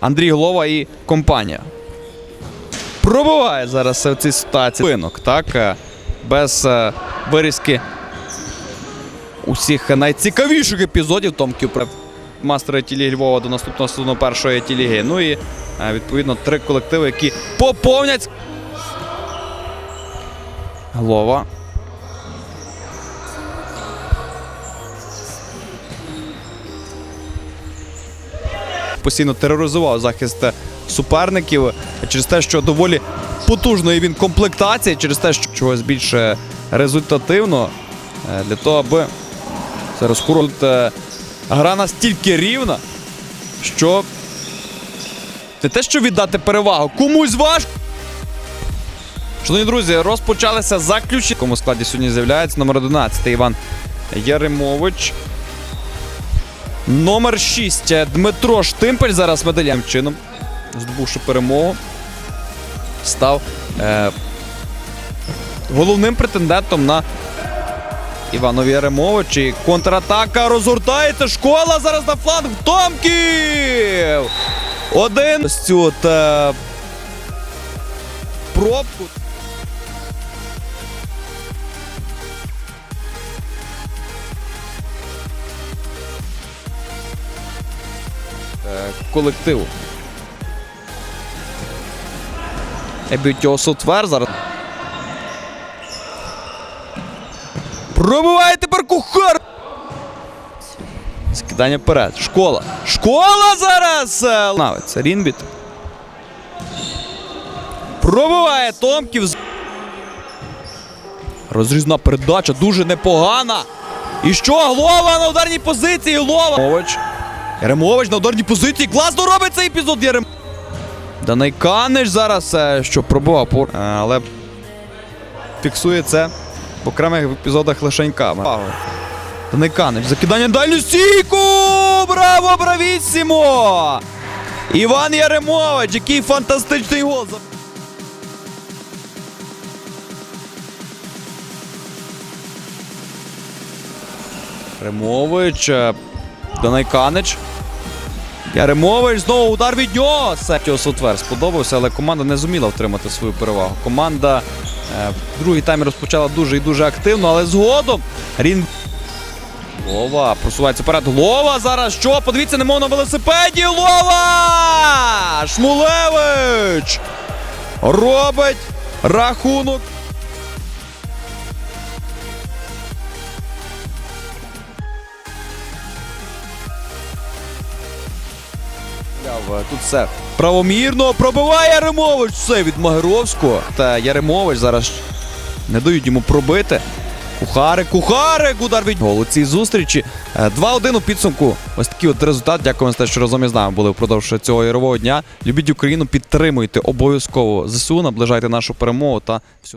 Андрій Голова і компанія. Пробиває зараз в цій ситуації. Пинок, так? е, Без е, вирізки усіх найцікавіших епізодів Томків про мастера тілі Львова до наступного сезону першої тіліги. Ну і е, відповідно три колективи, які поповнять. Голова. Постійно тероризував захист суперників через те, що доволі потужної він комплектації, через те, що чогось більше результативно е, для того, аби зараз е, гра настільки рівна, що не те, що віддати перевагу, комусь важко. Шановні друзі, розпочалися заключення. В якому складі сьогодні з'являється номер 11 Іван Яремович. Номер 6 Дмитро Штимпель зараз медалям чином, здобувши перемогу, став е, головним претендентом на Іванові Яремович. І контратака розгортається. Школа зараз на фланг Томків! Один. От, е, пробку. Колективу. Сотвер зараз. Пробиває тепер кухар. Скидання вперед. Школа. Школа зараз! е, Навець. Рінбіт. Пробиває Томків. Розрізна передача дуже непогана. І що? Глова на ударній позиції. Глова. Яремович. На ударній позиції. Класно робить цей епізод. Ярем... Данайканич зараз е, що пробував, е, але фіксує це в окремих епізодах лишенька. Данайканич. Закидання дальню стійку! Браво, бравісімо! Іван Яремович, який фантастичний гол. Яремович. е, Данайканич. Яремович знову удар від нього. Септіо Сотвер сподобався, але команда не зуміла втримати свою перевагу. Команда е, другий таймі розпочала дуже і дуже активно, але згодом Рін. Лова просувається вперед. Лова зараз що? Подивіться, немов на велосипеді. Лова! Шмулевич! Робить рахунок. Ляв, Тут все правомірно пробиває Яремович. Все від Магеровського. Та Яремович зараз не дають йому пробити. Кухарик, кухарик, удар від голу цій зустрічі. Е, 2-1 у підсумку. Ось такий от результат. Дякуємо за те, що разом із нами були впродовж цього ігрового дня. Любіть Україну, підтримуйте обов'язково ЗСУ, наближайте нашу перемогу та всього.